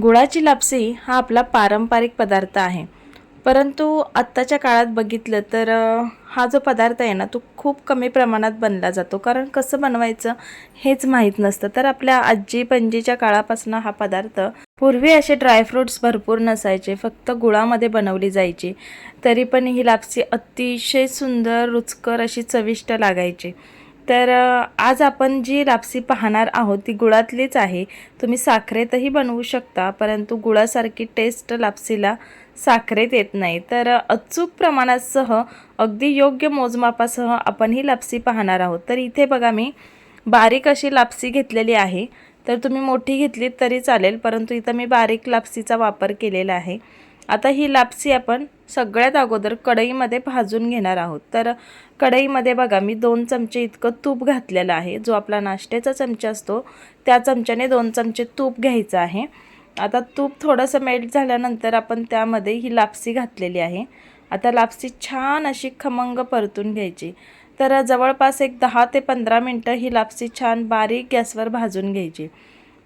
गुळाची लापसी हा आपला पारंपरिक पदार्थ आहे. परंतु आत्ताच्या काळात बघितलं तर हा जो पदार्थ आहे ना तो खूप कमी प्रमाणात बनला जातो. कारण कसं बनवायचं हेच माहीत नसतं. तर आपल्या आजी पणजीच्या काळापासून हा पदार्थ पूर्वी असे ड्रायफ्रूट्स भरपूर नसायचे. फक्त गुळामध्ये बनवली जायची. तरी पण ही लापसी अतिशय सुंदर रुचकर अशी चविष्ट लागायची. तर आज आपण जी लापसी पाहणार आहोत ती गुळातलीच आहे. तुम्ही साखरेतही बनवू शकता परंतु गुळासारखी टेस्ट लापसीला साखरेत येत नाही. तर अचूक प्रमाणासह अगदी योग्य मोजमापासह आपण ही लापसी पाहणार आहोत. तर इथे बघा मी बारीक अशी लापसी घेतलेली आहे. तर तुम्ही मोठी घेतलीत तरी चालेल परंतु इथं मी बारीक लापसीचा वापर केलेला आहे. आता ही लापसी आपण सगळ्यात अगोदर कढईमध्ये भाजून घेणार आहोत. तर कढईमध्ये बघा मी दोन चमचे इतकं तूप घातलेलं आहे. जो आपला नाश्त्याचा चमचा असतो त्या चमच्याने दोन चमचे तूप घ्यायचं आहे. आता तूप थोडंसं मेल्ट झाल्यानंतर आपण त्यामध्ये ही लापसी घातलेली आहे. आता लापसी छान अशी खमंग परतून घ्यायची. तर जवळपास एक दहा ते पंधरा मिनटं ही लापसी छान बारीक गॅसवर भाजून घ्यायची.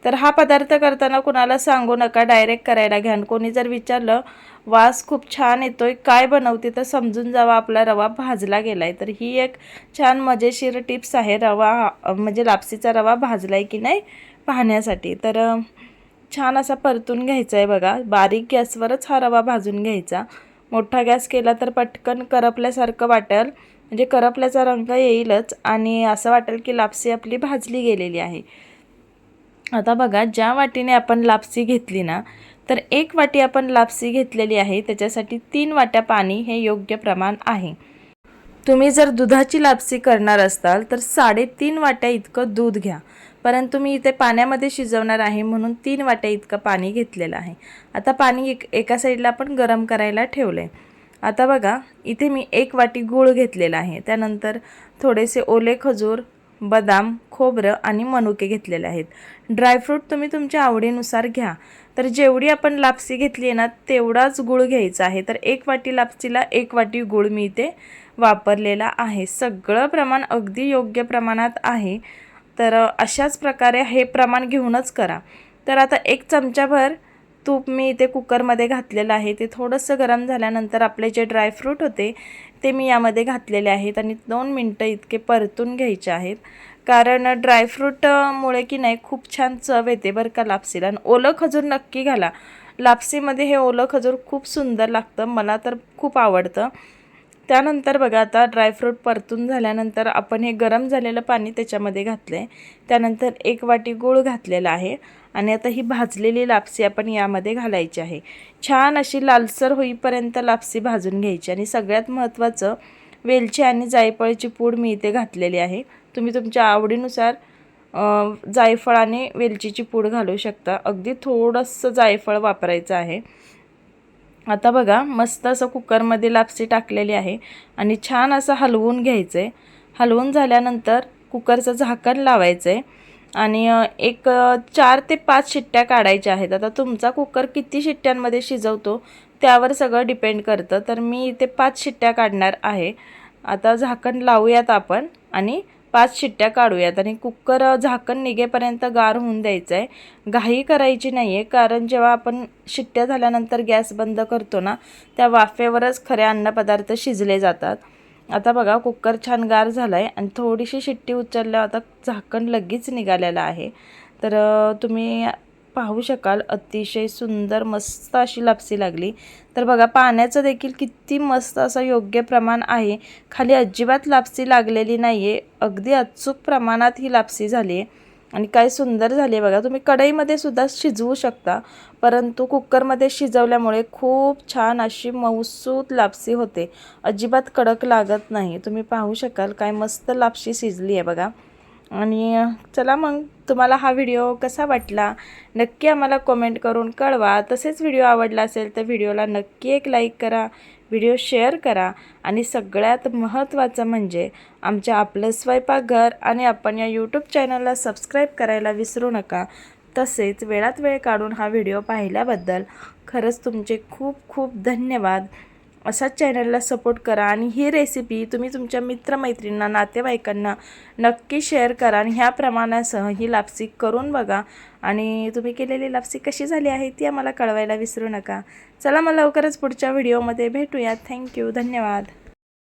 तर हा पदार्थ करताना कुणाला सांगू नका डायरेक्ट करायला घ्या. कोणी जर विचारलं वास खूप छान येतोय काय बनवते? तर समजून जावा आपला रवा भाजला गेलाय. तर ही एक छान मजेशीर टिप्स आहे रवा म्हणजे लापसीचा रवा भाजलाय की नाही पाहण्यासाठी. तर छान असा परतून घ्यायचा आहे बघा. बारीक गॅसवरच हा रवा भाजून घ्यायचा. मोठा गॅस केला तर पटकन करपल्यासारखं वाटेल. म्हणजे करपल्याचा रंग येईलच. आणि असं वाटेल की लापसी आपली भाजली गेलेली आहे. आता बघा ज्या वाटीने आपण लापसी घेतली ना तर एक वाटी आपण लापसी घेतलेली आहे त्याच्यासाठी तीन वाट्या पाणी हे योग्य प्रमाण आहे. तुम्ही जर दुधाची लापसी करणार असाल तर साडेतीन वाट्या इतकं दूध घ्या. परंतु मी इथे पाण्यामध्ये शिजवणार आहे म्हणून तीन वाट्या इतकं पाणी घेतलेलं आहे. आता पाणी एक एका साईडला आपण गरम करायला ठेवलं आहे आता बघा इथे मी एक वाटी गूळ घेतलेला आहे. त्यानंतर थोडेसे ओले खजूर बदाम खोबरं आणि मनुके घेतलेले आहेत. ड्रायफ्रूट तुम्ही तुमच्या आवडीनुसार घ्या. तर जेवढी आपण लापसी घेतली आहे ना तेवढाच गूळ घ्यायचा आहे. तर एक वाटी लापसीला एक वाटी गूळ मी इथे वापरलेला आहे. सगळं प्रमाण अगदी योग्य प्रमाणात आहे. तर अशाच प्रकारे हे प्रमाण घेऊनच करा. तर आता एक चमचाभर तूप मी इथे कुकरमध्ये घातलेलं आहे. ते थोडंसं गरम झाल्यानंतर आपले जे ड्रायफ्रूट होते ते मी यामध्ये घातलेले आहेत आणि दोन मिनटं इतके परतून घ्यायचे आहेत. कारण ड्रायफ्रूटमुळे की नाही खूप छान चव येते बरं का लापसीला. आणि ओलं खजूर नक्की घाला. लापसीमध्ये हे ओलं खजूर खूप सुंदर लागतं. मला तर खूप आवडतं. त्यानंतर बघा आता ड्रायफ्रूट परतून झाल्यानंतर आपण हे गरम झालेलं पाणी त्याच्यामध्ये घातलं आहे त्यानंतर एक वाटी गूळ घातलेला आहे. आणि आता ही भाजलेली लापसी आपण यामध्ये घालायची आहे. छान अशी लालसर होईपर्यंत लापसी भाजून घ्यायची आणि सगळ्यात महत्त्वाचं वेलची आणि जायफळची पूड मी इथे घातलेली आहे. तुम्ही तुमच्या आवडीनुसार जायफळ आणि वेलचीची पूड घालू शकता. अगदी थोडंसं जायफळ वापरायचं आहे. आता बघा मस्त असं कुकरमध्ये लापसी टाकलेली आहे आणि छान असं हलवून घ्यायचं आहे हलवून झाल्यानंतर कुकरचं झाकण लावायचं आहे आणि एक चार ते पाच शिट्ट्या काढायच्या आहेत. आता तुमचा कुकर किती शिट्ट्यांमध्ये शिजवतो त्यावर सगळं डिपेंड करतं. तर मी इथे पाच शिट्ट्या काढणार आहे. आता झाकण लावूयात आपण आणि पाच शिट्ट्या काढूयात. आणि कुकर झाकण निघेपर्यंत गार होऊन द्यायचं आहे घाई करायची नाही आहे कारण जेव्हा आपण शिट्ट्या झाल्यानंतर गॅस बंद करतो ना त्या वाफेवरच खरे अन्नपदार्थ शिजले जातात. आता बघा कुकर छान गार झाला आहे आणि थोडीशी शिट्टी उचलल्यावर आता झाकण लगेच निघालेलं आहे. तर तुम्ही पाहू शकाल अतिशय सुंदर मस्त अशी लापसी लागली. तर बघा पाण्याचं देखील किती मस्त असं योग्य प्रमाण आहे. खाली अजिबात लापसी लागलेली नाही आहे अगदी अचूक प्रमाणात ही लापसी झाली आहे आणि काय सुंदर झाली आहे बघा. तुम्ही कढईमध्ये सुद्धा शिजवू शकता. परंतु कुकरमध्ये शिजवल्यामुळे खूप छान अशी मऊसूत लापसी होते. अजिबात कडक लागत नाही. तुम्ही पाहू शकाल काय मस्त लापशी शिजली आहे बघा. आणि चला मग तुम्हाला हा व्हिडिओ कसा वाटला? नक्की आम्हाला कमेंट करून कळवा. तसेच व्हिडिओ आवडला असेल तर व्हिडिओला नक्की एक लाईक करा. व्हिडिओ शेअर करा. आणि सगळ्यात महत्त्वाचं म्हणजे आमच्या आपलं स्वयंपाकघर आणि आपण या यूट्यूब चॅनलला सबस्क्राईब करायला विसरू नका. तसेच वेळात वेळ काढून हा व्हिडिओ पाहिल्याबद्दल खरंच तुमचे खूप खूप धन्यवाद. असाच चॅनलला सपोर्ट करा आणि ही रेसिपी तुम्ही तुमच्या मित्रमैत्रींना नातेवाईकांना नक्की शेअर करा आणि ह्या प्रमाणासह ही लापसी करून बघा. आणि तुम्ही केलेली लापसी कशी झाली आहे ती आम्हाला कळवायला विसरू नका. चला मग लवकरच पुढच्या व्हिडिओमध्ये भेटूया थँक्यू धन्यवाद.